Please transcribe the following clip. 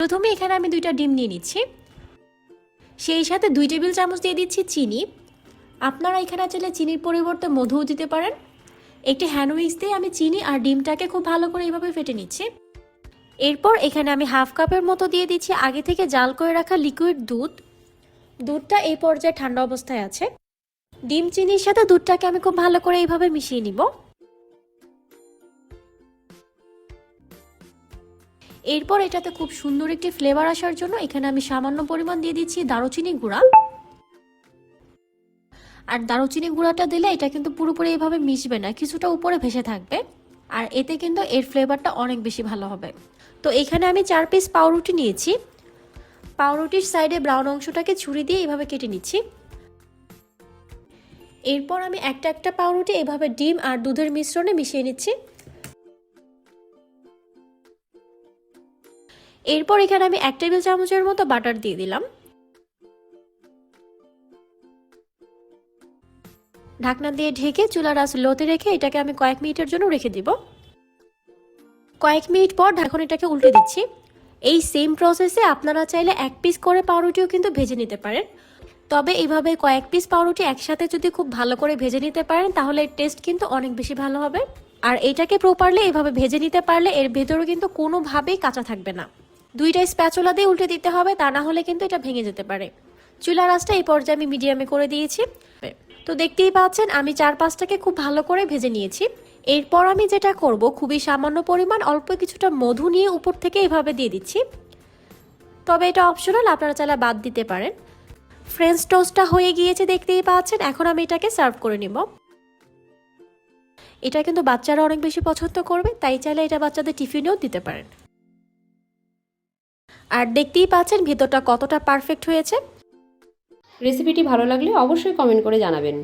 প্রথমে এখানে আমি দুইটা ডিম নিয়ে নিচ্ছি। সেই সাথে দুই টেবিল চামচ দিয়ে দিচ্ছি চিনি। আপনারা এখানে চাইলে চিনির পরিবর্তে মধুও দিতে পারেন। একটি হ্যান্ড উইক্স দিয়ে আমি চিনি আর ডিমটাকে খুব ভালো করে এইভাবে ফেটে নিচ্ছি। এরপর এখানে আমি হাফ কাপের মতো দিয়ে দিচ্ছি আগে থেকে জাল করে রাখা লিকুইড দুধ। দুধটা এই পর্যায়ে ঠান্ডা অবস্থায় আছে। ডিম চিনির সাথে দুধটাকে আমি খুব ভালো করে এইভাবে মিশিয়ে নিব। এরপর এটাতে খুব সুন্দর একটি ফ্লেভার আসার জন্য এখানে আমি সামান্য পরিমাণ দিয়ে দিচ্ছি দারুচিনি গুঁড়া। আর দারুচিনি গুঁড়াটা দিলে এটা কিন্তু পুরোপুরি এভাবে মিশবে না, কিছুটা উপরে ভেসে থাকবে। আর এতে কিন্তু এর ফ্লেভারটা অনেক বেশি ভালো হবে। তো এখানে আমি চার পিস পাউরুটি নিয়েছি। পাউরুটির সাইডে ব্রাউন অংশটাকে ছুরি দিয়ে এভাবে কেটে নিচ্ছি। এরপর আমি একটা একটা পাউরুটি এভাবে ডিম আর দুধের মিশ্রণে মিশিয়ে নিচ্ছি। এরপর এখানে আমি এক টেবিল চামচের মতো বাটার দিয়ে দিলাম। ঢাকনা দিয়ে ঢেকে চুলার আঁচ লোতে রেখে এটাকে আমি কয়েক মিনিটের জন্য রেখে দিব। কয়েক মিনিট পর ঢাকন এটাকে উল্টে দিচ্ছি। এই সেম প্রসেসে আপনারা চাইলে এক পিস করে পাউরুটিও কিন্তু ভেজে নিতে পারেন। তবে এইভাবে কয়েক পিস পাউরুটি একসাথে যদি খুব ভালো করে ভেজে নিতে পারেন, তাহলে টেস্ট কিন্তু অনেক বেশি ভালো হবে। আর এটাকে প্রপারলি এভাবে ভেজে নিতে পারলে এর ভেতরে কিন্তু কোনোভাবেই কাঁচা থাকবে না। দুইটা স্প্যাচুলা দিয়ে উল্টে দিতে হবে, তা না হলে কিন্তু এটা ভেঙে যেতে পারে। চুলার আঁচটা এই পর্যায়ে আমি মিডিয়ামে করে দিয়েছি। তো দেখতেই পাচ্ছেন, আমি চার পাঁচটাকে খুব ভালো করে ভেজে নিয়েছি। এরপর আমি যেটা করব, খুবই সামান্য পরিমাণ অল্প কিছুটা মধু নিয়ে উপর থেকে এভাবে দিয়ে দিচ্ছি। তবে এটা অপশনাল আপনারা চাইলে বাদ দিতে পারেন। ফ্রেঞ্চ টোস্টটা হয়ে গিয়েছে, দেখতেই পাচ্ছেন। এখন আমি এটাকে সার্ভ করে নিব। এটা কিন্তু বাচ্চারা অনেক বেশি পছন্দ করবে, তাই চাইলে এটা বাচ্চাদের টিফিনেও দিতে পারেন। আর দেখতেই পাচ্ছেন ভিতরটা কতটা পারফেক্ট হয়েছে। রেসিপিটি ভালো লাগলে অবশ্যই কমেন্ট করে জানাবেন।